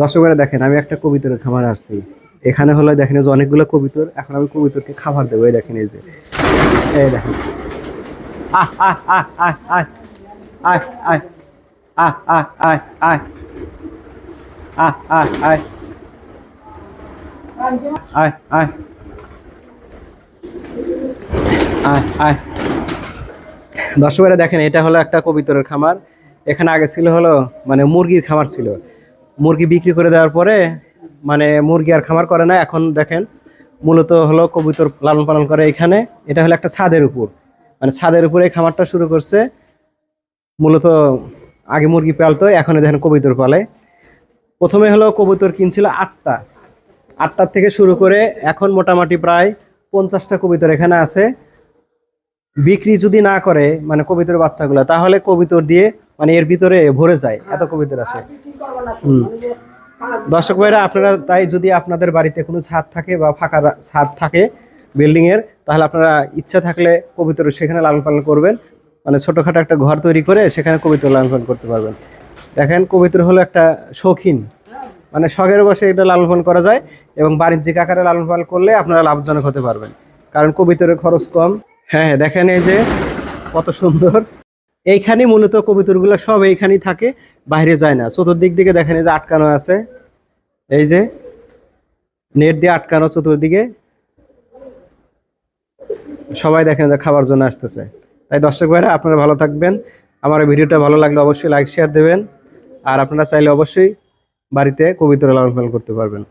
দর্শকরা দেখেন আমি একটা কবিতরের খামার আসছি এখানে হলো দেখেন যে অনেকগুলো কবিতর এখন আমি কবিতরকে খাবার দেবো এই দেখেন এই যে এই দেখেন আহ আহ আহ আহ আহ আহ আয় আয় আয় আয় দর্শকরা দেখেন এটা হলো একটা কবিতরের খামার এখানে আগে ছিল হলো মানে মুরগির খামার ছিল মুরগি বিক্রি করে দেওয়ার পরে মানে মুরগি আর খামার করে না, এখন দেখেন মূলত হলো কবুতর লালন পালন করে এখানে। এটা হলো একটা ছাদের উপর। মানে ছাদের উপরে খামারটা শুরু করছে। মূলত আগে মুরগি পালতো, এখন দেখেন কবুতর পালে। প্রথমে হলো কবুতর কিনছিল আটটা। আটটার থেকে শুরু করে এখন মোটামুটি প্রায় পঞ্চাশটা কবিতর এখানে আছে। বিক্রি যদি না করে মানে কবিতর বাচ্চাগুলো, তাহলে কবিতর দিয়ে মানে এর ভিতরে ভরে যায়, এত কবিতর আসে। দর্শক ভাইরা আপনারা তাই যদি আপনাদের বাড়িতে কোনো ছাদ থাকে বা ফাঁকা ছাদ থাকে বিল্ডিং এর তাহলে আপনারা ইচ্ছা থাকলে কবিতর সেখানে লালন পালন করবেন। মানে ছোটখাটো একটা ঘর তৈরি করে সেখানে কবিতর লালন পালন করতে পারবেন। দেখেন কবিতর হলো একটা শৌখিন। মানে শখের বসে এটা লালন পালন করা যায় এবং বাণিজ্যিক আকারে লালন পালন করলে আপনারা লাভজনক হতে পারবেন। কারণ কবিতরের খরচ কম। হ্যাঁ হ্যাঁ দেখেন এই যে কত সুন্দর। এইখানে মূলত কবিতরগুলো সব এইখানেই থাকে, বাইরে যায় না। চতুর্দিক দিকে দেখেন এই যে আটকানো আছে। এই যে নেট দিয়ে আটকানো চতুর্দিকে। সবাই দেখেন যে খাবার জন্য আসতেছে। তাই দর্শক ভাইরা, আপনারা ভালো থাকবেন। আমার ভিডিওটা ভালো লাগলে অবশ্যই লাইক শেয়ার দেবেন। আর আপনারা চাইলে অবশ্যই বাড়িতে কবিতর লালন পালন করতে পারবেন।